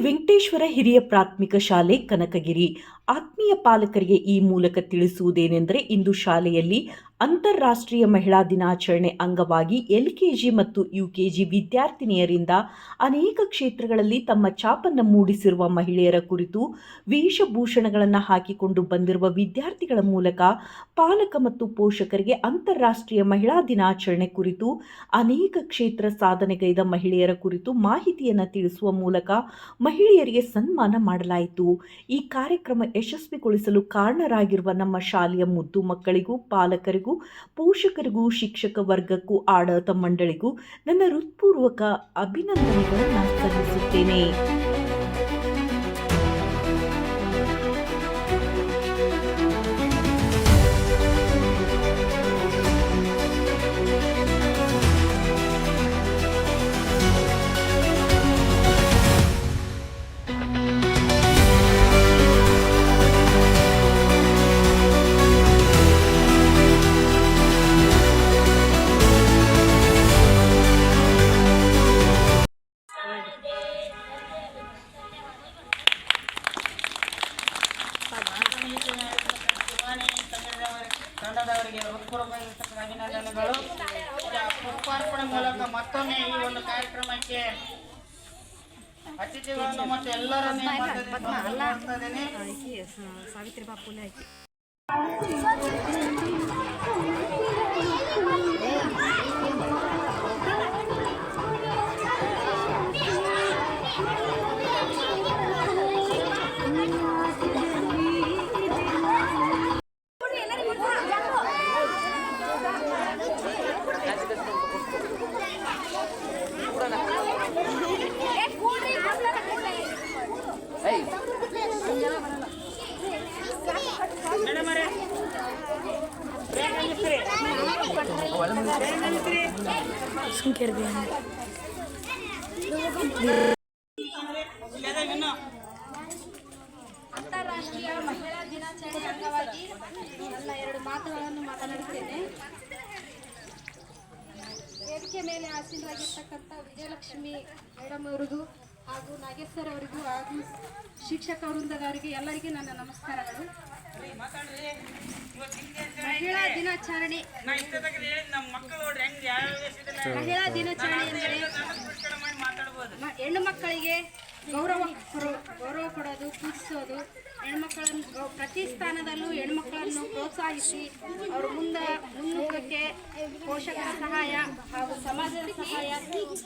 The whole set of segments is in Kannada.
ವೆಂಕಟೇಶ್ವರ ಹಿರಿಯ ಪ್ರಾಥಮಿಕ ಶಾಲೆ ಕನಕಗಿರಿ. ಆತ್ಮೀಯ ಪಾಲಕರಿಗೆ ಈ ಮೂಲಕ ತಿಳಿಸುವುದೇನೆಂದರೆ ಇಂದು ಶಾಲೆಯಲ್ಲಿ ಅಂತಾರಾಷ್ಟ್ರೀಯ ಮಹಿಳಾ ದಿನಾಚರಣೆ ಅಂಗವಾಗಿ ಎಲ್ಕೆಜಿ ಮತ್ತು ಯುಕೆಜಿ ವಿದ್ಯಾರ್ಥಿನಿಯರಿಂದ ಅನೇಕ ಕ್ಷೇತ್ರಗಳಲ್ಲಿ ತಮ್ಮ ಛಾಪನ್ನು ಮೂಡಿಸಿರುವ ಮಹಿಳೆಯರ ಕುರಿತು ವೇಷಭೂಷಣಗಳನ್ನು ಹಾಕಿಕೊಂಡು ಬಂದಿರುವ ವಿದ್ಯಾರ್ಥಿಗಳ ಮೂಲಕ ಪಾಲಕ ಮತ್ತು ಪೋಷಕರಿಗೆ ಅಂತಾರಾಷ್ಟ್ರೀಯ ಮಹಿಳಾ ದಿನಾಚರಣೆ ಕುರಿತು ಅನೇಕ ಕ್ಷೇತ್ರ ಸಾಧನೆಗೈದ ಮಹಿಳೆಯರ ಕುರಿತು ಮಾಹಿತಿಯನ್ನು ತಿಳಿಸುವ ಮೂಲಕ ಮಹಿಳೆಯರಿಗೆ ಸನ್ಮಾನ ಮಾಡಲಾಯಿತು. ಈ ಕಾರ್ಯಕ್ರಮ ಯಶಸ್ವಿಗೊಳಿಸಲು ಕಾರಣರಾಗಿರುವ ನಮ್ಮ ಶಾಲೆಯ ಮುದ್ದು ಮಕ್ಕಳಿಗೂ ಪಾಲಕರಿಗೂ ಪೋಷಕರಿಗೂ ಶಿಕ್ಷಕ ವರ್ಗಕ್ಕೂ ಆಡಳಿತ ಮಂಡಳಿಗೂ ನನ್ನ ಹೃತ್ಪೂರ್ವಕ ಅಭಿನಂದನೆಗಳನ್ನು ಸಲ್ಲಿಸುತ್ತೇನೆ. ಪುಷ್ಪಾರ್ಪಣೆ ಮೂಲಕ ಮತ್ತೊಮ್ಮೆ ಈ ಒಂದು ಕಾರ್ಯಕ್ರಮಕ್ಕೆ ಅತಿಥಿಗಳನ್ನು ಮತ್ತು ಎಲ್ಲರನ್ನೇ ಸಾವಿತ್ರಿ ಸಾವಿತ್ರಿಬಾ ಫುಲೆ ಇನ್ನು ಅಂತಾರಾಷ್ಟ್ರೀಯ ಮಹಿಳಾ ದಿನಾಚರಣೆ ಅಂಗವಾಗಿ ನನ್ನ ಎರಡು ಮಾತುಗಳನ್ನು ಮಾತನಾಡುತ್ತೇನೆ. ವೇದಿಕೆ ಮೇಲೆ ಆಸೀನರಾಗಿರ್ತಕ್ಕಂಥ ವಿಜಯಲಕ್ಷ್ಮಿ ಮೇಡಮ್ ಅವರಿಗೂ ಹಾಗೂ ನಾಗೇಶ್ವರ್ ಅವರಿಗೂ ಹಾಗೂ ಶಿಕ್ಷಕ ವೃಂದದವರಿಗೆ ಎಲ್ಲರಿಗೂ ನನ್ನ ನಮಸ್ಕಾರಗಳು. ಮಹಿಳಾ ದಿನಾಚರಣೆ. ಮಹಿಳಾ ದಿನಾಚರಣೆ ಎಂದರೆ ಹೆಣ್ಣು ಮಕ್ಕಳಿಗೆ ಗೌರವ ಗೌರವ ಕೊಡೋದು ಪೂಜಿಸೋದು. ಹೆಣ್ಮಕ್ಕಳನ್ನು ಗೌ- ಪ್ರತಿ ಸ್ಥಾನದಲ್ಲೂ ಹೆಣ್ಮಕ್ಕಳನ್ನು ಪ್ರೋತ್ಸಾಹಿಸಿ ಅವ್ರ ಮುಂದೆ ಮುನ್ನುಗ್ಗಕ್ಕೆ ಪೋಷಕರ ಸಹಾಯ ಹಾಗೂ ಸಮಾಜದ ಸಹಾಯ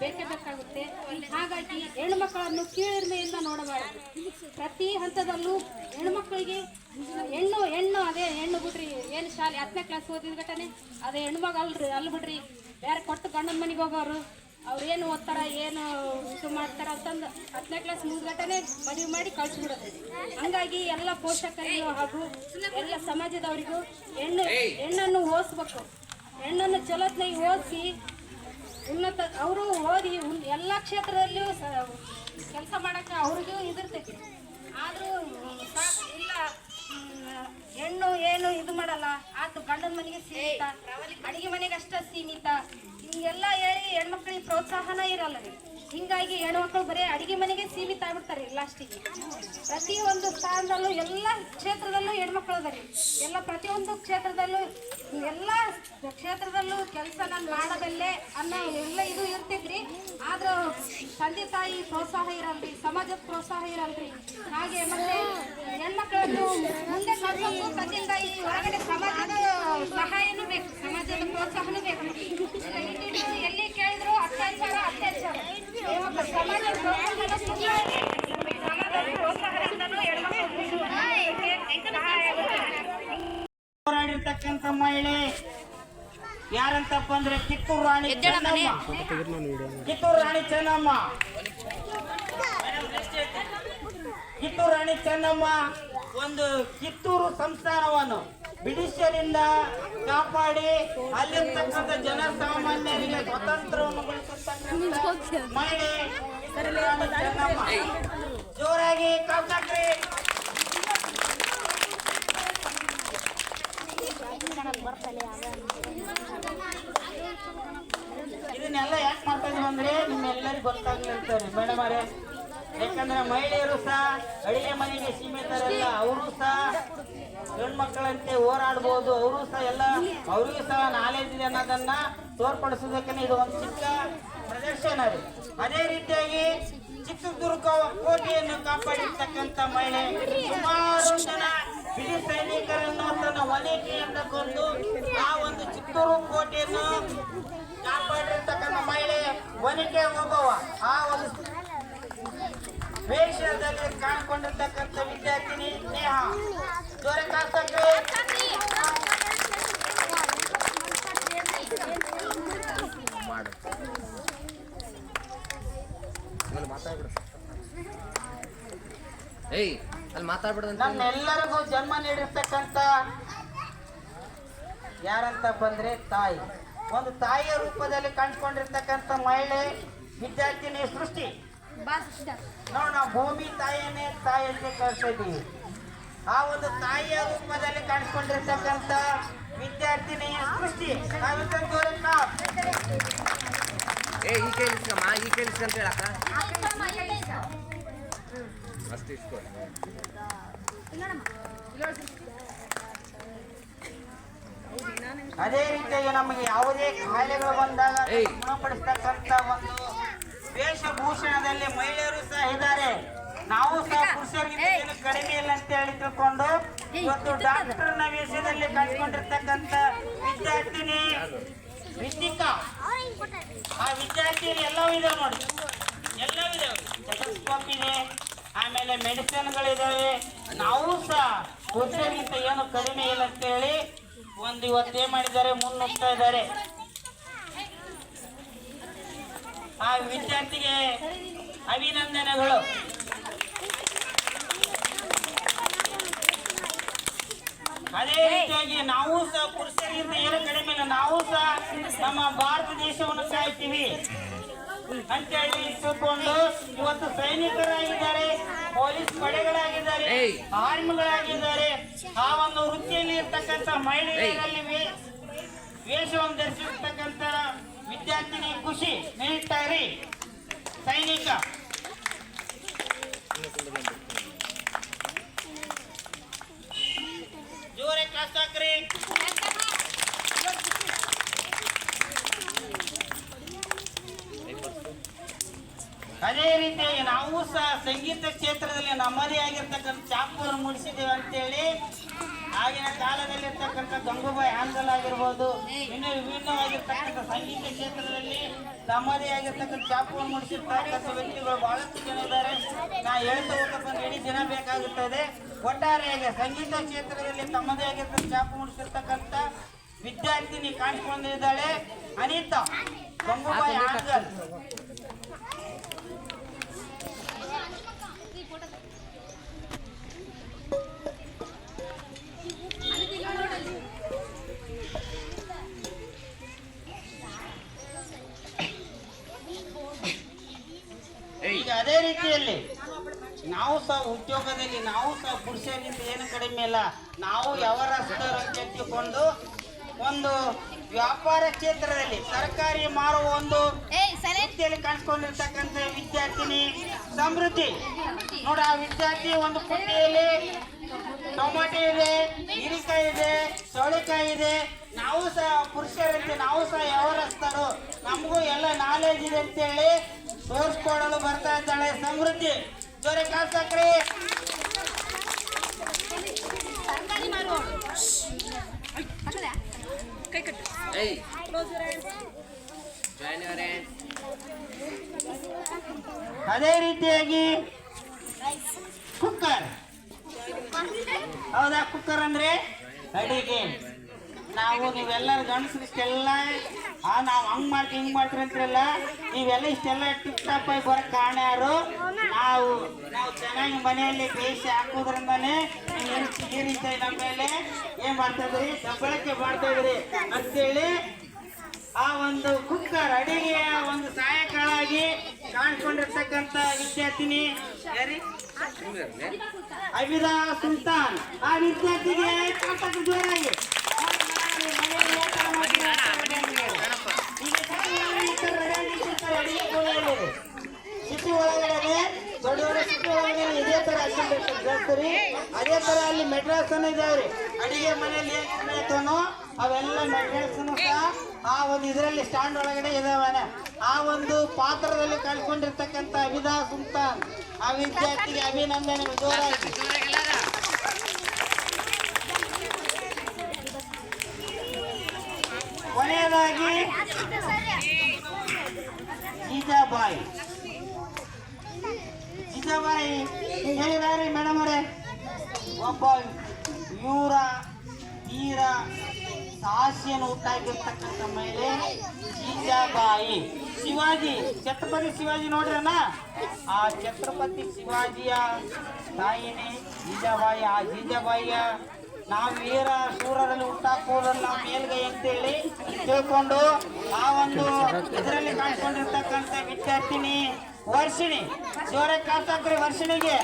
ಬೇಕೇ ಬೇಕಾಗುತ್ತೆ. ಹಾಗಾಗಿ ಹೆಣ್ಮಕ್ಕಳನ್ನು ಕೀಳಿರ್ಮೆಯಿಂದ ನೋಡಬಾರದು. ಪ್ರತಿ ಹಂತದಲ್ಲೂ ಹೆಣ್ಮಕ್ಕಳಿಗೆ ಹೆಣ್ಣು ಹೆಣ್ಣು ಅದೇ ಹೆಣ್ಣು ಬಿಡ್ರಿ. ಏನು ಶಾಲೆ ಹತ್ತನೇ ಕ್ಲಾಸ್ ಓದಿದ ಘಟನೆ? ಅದೇ ಹೆಣ್ಣು ಮಗ ಅಲ್ರಿ ಅಲ್ಲಿ ಬಿಡ್ರಿ. ಬೇರೆ ಕೊಟ್ಟು ಗಂಡನ ಮನೆಗೆ ಹೋಗೋರು ಅವ್ರು ಏನು ಓದ್ತಾರ ಏನು ಇದು ಮಾಡ್ತಾರ ಅಂತಂದು ಹತ್ತನೇ ಕ್ಲಾಸ್ ಮುಗಿದ್ಗಟ್ಟನೆ ಮದುವೆ ಮಾಡಿ ಕಳ್ಸಿಬಿಡೋದು. ಹಂಗಾಗಿ ಎಲ್ಲ ಪೋಷಕರಿಗೂ ಹಾಗೂ ಎಲ್ಲ ಸಮಾಜದವರಿಗೂ ಹೆಣ್ಣು ಹೆಣ್ಣನ್ನು ಓದಿಸ್ಬೇಕು. ಹೆಣ್ಣನ್ನು ಚಲೋತ್ನಾಗಿ ಓದಿಸಿ ಉನ್ನತ ಅವರು ಓದಿ ಎಲ್ಲ ಕ್ಷೇತ್ರದಲ್ಲಿಯೂ ಕೆಲಸ ಮಾಡೋಕ್ಕೆ ಅವ್ರಿಗೂ ಇದಿರ್ತೈತಿ ಆದರೂ ಇಲ್ಲ ಹೆಣ್ಣು ಏನು ಇದು ಮಾಡಲ್ಲ. ಆತು ಗಂಡನ ಮನೆಗೆ ಸೀಮಿತ ಅಡುಗೆ ಮನೆಗೆ ಅಷ್ಟೇ ಸೀಮಿತ. ಹಿಂಗೆಲ್ಲ ಹೇಳಿ ಹೆಣ್ಮಕ್ಳಿಗೆ ಪ್ರೋತ್ಸಾಹನ ಇರಲ್ಲ ರೀ. ಹಿಂಗಾಗಿ ಮಕ್ಕಳು ಬರೀ ಅಡಿಗೆ ಮನೆಗೆ ಸೀಮಿತ ಆಗ್ಬಿಡ್ತಾರೆ ಲಾಸ್ಟಿಗೆ ಪ್ರತಿಯೊಂದು ಸ್ಥಾನದಲ್ಲೂ ಎಲ್ಲ ಕ್ಷೇತ್ರದಲ್ಲೂ ಹೆಣ್ಮಕ್ಳು ಅದ ರೀ ಎಲ್ಲ ಪ್ರತಿಯೊಂದು ಕ್ಷೇತ್ರದಲ್ಲೂ, ಎಲ್ಲ ಕ್ಷೇತ್ರದಲ್ಲೂ ಕೆಲಸ ನಾನು ಮಾಡಬಲ್ಲೆ ಅನ್ನೋ ಎಲ್ಲ ಇದು ಇರ್ತೈತ್ರಿ. ಆದ್ರೂ ತಂದೆ ತಾಯಿ ಪ್ರೋತ್ಸಾಹ ಇರಲ್ರಿ, ಸಮಾಜದ ಪ್ರೋತ್ಸಾಹ ಇರಲ್ರಿ. ಹಾಗೆ ಮತ್ತೆ ಹೆಣ್ಮಕ್ಳನ್ನು ಮುಂದೆ ಕಳ್ಸೋದು ತಂದೆ ತಾಯಿ ಹೊರಗಡೆ ಸಮಾಜದ ಸಹಾಯನೂ ಬೇಕು ಸಮಾಜದ ಪ್ರೋತ್ಸಾಹನೂ ಬೇಕು ಈಗ ಇಲ್ಲಿದ್ದು ಎಲ್ಲಿ ಕೇಳಿದ್ರು ಅತ್ಯಾಚಾರ ಅತ್ಯಾಚಾರ ಇವಾಗ ಸಮಾಜದ ಪ್ರೋತ್ಸಾಹನ ತುಂಬಾ ಇದೆ. ಸಮಾಜದ ಪ್ರೋತ್ಸಾಹದಿಂದಲೂ ಹೆಣ್ಮಕ್ಳು ಸಹಾಯ ಆಗುತ್ತೆ. ಹೋರಾಡಿರ್ತಕ್ಕಂಥ ಮಹಿಳೆ. ಯಾರಂತಪ್ಪ ಅಂದ್ರೆ ಕಿತ್ತೂರು ರಾಣಿ ಕಿತ್ತೂರು ರಾಣಿ ಚೆನ್ನಮ್ಮ. ಕಿತ್ತೂರು ರಾಣಿ ಚೆನ್ನಮ್ಮ ಒಂದು ಕಿತ್ತೂರು ಸಂಸ್ಥಾನವನ್ನು ಬ್ರಿಟಿಷರಿಂದ ಕಾಪಾಡಿ ಅಲ್ಲಿರ್ತಕ್ಕಂಥ ಜನಸಾಮಾನ್ಯರಿಗೆ ಸ್ವತಂತ್ರವನ್ನು ಗಳಿಸತಕ್ಕಂಥ ಮಹಿಳೆ ಜೋರಾಗಿ ಇದನ್ನೆಲ್ಲ ಯಾಕೆ ಮಾಡ್ತಾ ಇದೀವಿ ಅಂದ್ರೆ ನಿಮ್ಮೆಲ್ಲರಿಗೂ ಗೊತ್ತಾಗ್ಲಿರ್ತಾರೆ ಮೇಡಮ್ ಅವರೇ ಯಾಕಂದ್ರೆ ಮಹಿಳೆಯರು ಸಹ ಅಡಿಗೆ ಮನೆಗೆ ಸೀಮಿತರಲ್ಲ, ಅವರು ಸಹ ಹೆಣ್ಮಕ್ಕಳಂತೆ ಹೋರಾಡ್ಬೋದು, ಅವರು ಸಹ ಎಲ್ಲ, ಅವರಿಗೂ ಸಹ ನಾಲೆಜ್ ಇದೆ ಅನ್ನೋದನ್ನ ತೋರ್ಪಡಿಸೋದಕ್ಕೆ ಇದು ಒಂದು ಚಿಕ್ಕ ಪ್ರದರ್ಶನ ರೀ ಅದೇ ರೀತಿಯಾಗಿ ಚಿತ್ರದುರ್ಗ ಕೋಟೆಯನ್ನು ಕಾಪಾಡಿರ್ತಕ್ಕಂಥ ಮಹಿಳೆ ಸುಮಾರು ಜನ ಬಿಡಿ ಸೈನಿಕರನ್ನು ತನ್ನ ವಲಯಕೆಯಿಂದ ಕೊಂದು ಆ ಒಂದು ಚಿತ್ತೂರು ಕೋಟೆಯನ್ನು ಕಾಪಾಡಿರ್ತಕ್ಕಂಥ ಮಹಿಳೆ ವನಿಕೆ ಒಬ್ಬವ ಆ ಒಂದು ವೇಷದಲ್ಲಿ ಕಾಣ್ಕೊಂಡಿರ್ತಕ್ಕಂಥ ವಿದ್ಯಾರ್ಥಿನಿ ಸ್ನೇಹ. ದೊರೆ ಕಾಸ್ತಕ್ಕೆ ಏಯ್ ಅಲ್ಲಿ ಮಾತಾಡ್ಬಿಡ್ದಂತ ನಮ್ಮೆಲ್ಲರಿಗೂ ಜನ್ಮ ನೀಡಿರ್ತಕ್ಕಂಥ ಯಾರಂತ ಬಂದ್ರೆ ತಾಯಿ. ಒಂದು ತಾಯಿಯ ರೂಪದಲ್ಲಿ ಕಾಣಿಸ್ಕೊಂಡಿರ್ತಕ್ಕಂಥ ಮಹಿಳೆ ವಿದ್ಯಾರ್ಥಿನಿ ಸೃಷ್ಟಿ. ನಾವು ನಾವು ಭೂಮಿ ತಾಯಿಯನ್ನೇ ತಾಯಿ ಅಂತ ಕಳ್ಸಿದ್ವಿ. ಆ ಒಂದು ತಾಯಿಯ ರೂಪದಲ್ಲಿ ಕಾಣಿಸ್ಕೊಂಡಿರ್ತಕ್ಕಂಥ ವಿದ್ಯಾರ್ಥಿನಿ ಸೃಷ್ಟಿ. ಏ ಈ ಕೇಳಿಸ್ಕಮ್ಮ ಈ ಕೇಳಿಸ್ಕಂತ ಹೇಳಕ್ಕ. ಅಷ್ಟು ಇಸ್ಕೊ. ಅದೇ ರೀತಿಯಾಗಿ ನಮಗೆ ಯಾವುದೇ ಕಾಯಿಲೆಗಳು ಬಂದಾಗ. ಗುಣಪಡಿಸ್ತಕ್ಕಂಥ ಒಂದು ವೇಷಭೂಷಣದಲ್ಲಿ ಮಹಿಳೆಯರು ಸಹ ಇದ್ದಾರೆ. ನಾವು ಸಹ ಪುರುಷರಿಗೆ ಏನು ಕಡಿಮೆ ಇಲ್ಲ ಅಂತ ಹೇಳಿ ತಿಳ್ಕೊಂಡು ಇವತ್ತು ಡಾಕ್ಟರ್ನ ವೇಷದಲ್ಲಿ ಕಂಡುಕೊಂಡಿರ್ತಕ್ಕಂಥ ವಿದ್ಯಾರ್ಥಿನಿ ವಿದ್ಯಿಕಾ ಆ ವಿದ್ಯಾರ್ಥಿನಿ ಎಲ್ಲವೂ ಇದೆ ನೋಡಿ ಎಲ್ಲವೂ ಇದಾವೆ ಸ್ಟೆಥೋಸ್ಕೋಪ್ ಇದೆ ಆಮೇಲೆ ಮೆಡಿಸಿನ್ಗಳಿದಾವೆ. ನಾವು ಸಹ ಪುರುಷರಿಗಿಂತ ಏನು ಕಡಿಮೆ ಇಲ್ಲ ಅಂತೇಳಿ ಒಂದು ಇವತ್ತು ಮಾಡಿದ್ದಾರೆ? ಮುನ್ನುಗ್ತಾ ಇದ್ದಾರೆ. ಆ ವಿದ್ಯಾರ್ಥಿಗೆ ಅಭಿನಂದನೆಗಳು. ಅದೇ ರೀತಿಯಾಗಿ ನಾವು ಸಹ ಪುರುಷರಿಗಿಂತ ಏನು ಕಡಿಮೆ ಇಲ್ಲ. ನಾವು ಸಹ ನಮ್ಮ ಭಾರತ ದೇಶವನ್ನು ಕಾಯ್ತೀವಿ ಅಂತೇಳಿ ಇಟ್ಟುಕೊಂಡು ಇವತ್ತು ಸೈನಿಕರಾಗಿದ್ದಾರೆ ಪೊಲೀಸ್ ಪಡೆಗಳಾಗಿದ್ದಾರೆ. ಆರ್ಮಿಗಳಾಗಿದ್ದಾರೆ. ಆ ಒಂದು ವೃತ್ತಿಯಲ್ಲಿ ಇರ್ತಕ್ಕಂಥ ಮಹಿಳೆಯರಲ್ಲಿ ವೇಷವನ್ನು ಧರಿಸಿರ್ತಕ್ಕಂಥ ವಿದ್ಯಾರ್ಥಿನಿ ಖುಷಿ ನೀಡ್ತಾರೆ ಸೈನಿಕ ಜೋರೆ ಕ್ಲಾಸ್ ಹಾಕ್ರಿ ಅದೇ ರೀತಿಯಾಗಿ ನಾವು ಸಹ ಸಂಗೀತ ಕ್ಷೇತ್ರದಲ್ಲಿ ನಮ್ಮದೇ ಆಗಿರ್ತಕ್ಕಂಥ ಚಾಪುವನ್ನು ಮೂಡಿಸಿದ್ದೇವೆ ಅಂತೇಳಿ ಆಗಿನ ಕಾಲದಲ್ಲಿ ಇರ್ತಕ್ಕಂಥ ಗಂಗೂಬಾಯಿ ಹಾನ್ಗಲ್ ಆಗಿರ್ಬೋದು ಇನ್ನು ವಿಭಿನ್ನವಾಗಿರ್ತಕ್ಕಂಥ ಸಂಗೀತ ಕ್ಷೇತ್ರದಲ್ಲಿ ತಮ್ಮದೇ ಆಗಿರ್ತಕ್ಕಂಥ ಚಾಪುವನ್ನು ಮೂಡಿಸಿರ್ತಕ್ಕಂಥ ವ್ಯಕ್ತಿಗಳು ಬಹಳಷ್ಟು ಜನ ಇದ್ದಾರೆ. ನಾ ಹೇಳ್ತಾ ಹೋಗ್ತಕ್ಕಂಥ ಇಡೀ ದಿನ ಬೇಕಾಗುತ್ತದೆ. ಒಟ್ಟಾರೆಯಾಗಿ ಸಂಗೀತ ಕ್ಷೇತ್ರದಲ್ಲಿ ತಮ್ಮದೇ ಆಗಿರ್ತಕ್ಕಂಥ ಚಾಪು ಮೂಡಿಸಿರ್ತಕ್ಕಂಥ ವಿದ್ಯಾರ್ಥಿನಿ ಕಾಣಿಸ್ಕೊಂಡಿದ್ದಾಳೆ. ಅನಿತಾ ಗಂಗೂಬಾಯಿ ಹಾನ್ಗಲ್ ಈಗ ಅದೇ ರೀತಿಯಲ್ಲಿ ನಾವು ಸಹ ಉದ್ಯೋಗದಲ್ಲಿ ನಾವು ಸಹ ಪುರುಷರಿಂದ ಏನು ಕಡಿಮೆ ಇಲ್ಲ. ನಾವು ಎತ್ತಿಕೊಂಡು ಒಂದು ವ್ಯಾಪಾರ ಕ್ಷೇತ್ರದಲ್ಲಿ ತರಕಾರಿ ಮಾರುವ ಒಂದು ಕಾಣಿಸ್ಕೊಂಡಿರ್ತಕ್ಕಂಥ ವಿದ್ಯಾರ್ಥಿನಿ ಸಮೃದ್ಧಿ. ನೋಡ ಆ ವಿದ್ಯಾರ್ಥಿ ಒಂದು ಪುಟ್ಟಿಯಲ್ಲಿ ಟೊಮಾಟೊ ಇದೆ ಹೀರಿಕಾಯಿ ಇದೆ ಚೌಳಿಕಾಯಿ ಇದೆ. ನಾವು ಸಹ ಪುರುಷರಂತೆ ನಾವು ಸಹ ವ್ಯವಹರಿಸ್ತಾರೋ ನಮಗೂ ಎಲ್ಲ ನಾಲೆಜ್ ಇದೆ ಅಂತೇಳಿ ತೋರಿಸ್ಕೊಡಲು ಬರ್ತಾ ಇದ್ದಾಳೆ ಸಮೃದ್ಧಿ. ಅದೇ ರೀತಿಯಾಗಿ ಕುಕ್ಕರ್. ಹೌದಾ ಕುಕ್ಕರ್ ಅಂದ್ರೆ ಅಡಿಗೆ ನಾವು ನೀವೆಲ್ಲರೂ ಗಂಡಸ್ರು ಇಷ್ಟೆಲ್ಲ, ಆ, ನಾವು ಹಂಗ್ ಮಾಡ್ತೀವಿ, ಹಿಂಗ್ ಮಾಡ್ತೀರಿ ಅಂತೀರಲ್ಲ, ನೀವೆಲ್ಲ ಇಷ್ಟೆಲ್ಲ ಟಿಪ್ ಟಾಪ್ ಆಗಿ ಬರಕ್ ಕಾರಣ ಯಾರು? ನಾವು ನಾವು ಚೆನ್ನಾಗಿ ಮನೆಯಲ್ಲಿ ಬೇಸಿ ಹಾಕೋದ್ರಿಂದಾನೆ ಈ ರೀತಿ- ನಮ್ಮ ಮೇಲೆ? ಏನ್ ಮಾಡ್ತಾ ಇದ್ರಿ ದಬ್ಬಳಕೆ ಮಾಡ್ತಾ ಇದ್ರಿ ಅಂತೇಳಿ ಆ ಒಂದು ಕುಕ್ಕರ್ ಅಡಿಗೆಯ ಒಂದು ಸಹಾಯಕಳಾಗಿ ಕಾಣಿಕೊಂಡಿರ್ತಕ್ಕಂಥ ವಿದ್ಯಾರ್ಥಿನಿ ಯಾರಿ? ಅಬಿದಾ ಸುಲ್ತಾನ್. ಆ ವಿದ್ಯಾರ್ಥಿಗೆ ಕಾಟಕ ಜೋರಾಗಿ ಇದೇ ತರ ಅದೇ ತರ ಅಲ್ಲಿ ಮೆಟ್ರಸ್ ಇದಾವ್ರಿ ಅಡಿಗೆ ಮನೆಯಲ್ಲಿ ಏನ್ ಬೇಕನೋ ಅವೆಲ್ಲ ಮೆಟ್ರಸ್ ಸಹ ಆ ಒಂದು ಇದರಲ್ಲಿ ಸ್ಟ್ಯಾಂಡ್ ಒಳಗಡೆ ಇದಾವೆ ಆ ಒಂದು ಪಾತ್ರದಲ್ಲಿ ಕಳ್ಕೊಂಡಿರ್ತಕ್ಕಂಥ ಅಭಿದಾ ಸುಲ್ತಾನ್ ಆ ವಿದ್ಯಾರ್ಥಿಗೆ ಅಭಿನಂದನೆ ಜೋರಾಗಿ. ಕೊನೆಯದಾಗಿ ಜೀಜಾಬಾಯಿ ಜೀಜಾಬಾಯಿ ಹೇಳಿದಾರೆ ಮೇಡಮ್ ಅವರೇ ಒಬ್ಬ ಯೂರ ತೀರ ಸಾಹಸಿಯನ್ನು ಹುಟ್ಟಾಕಿರ್ತಕ್ಕಂಥ ಮಹಿಳೆ ಜೀಜಾಬಾಯಿ ಶಿವಾಜಿ ಛತ್ರಪತಿ ಶಿವಾಜಿ ನೋಡ್ರಣ್ಣ ಆ ಛತ್ರಪತಿ ಶಿವಾಜಿಯ ತಾಯಿನೇ ಜೀಜಾಬಾಯಿ ಆ ಜೀಜಾಬಾಯಿಯ ನಾವು ವೀರ ಶೂರರಲ್ಲಿ ಹುಟ್ಟಾಕುವುದನ್ನು ನಾವು ಮೇಲ್ಗೈ ಅಂತೇಳಿ ತಿಳ್ಕೊಂಡು ಆ ಒಂದು ಇದರಲ್ಲಿ ಕಾಣ್ಕೊಂಡಿರ್ತಕ್ಕಂಥ ವಿದ್ಯಾರ್ಥಿನಿ ವರ್ಷಿಣಿ ಜೋರಾಗಿ ಕಾತಾಕ್ರಿ ವರ್ಷಿಣಿಗೆ.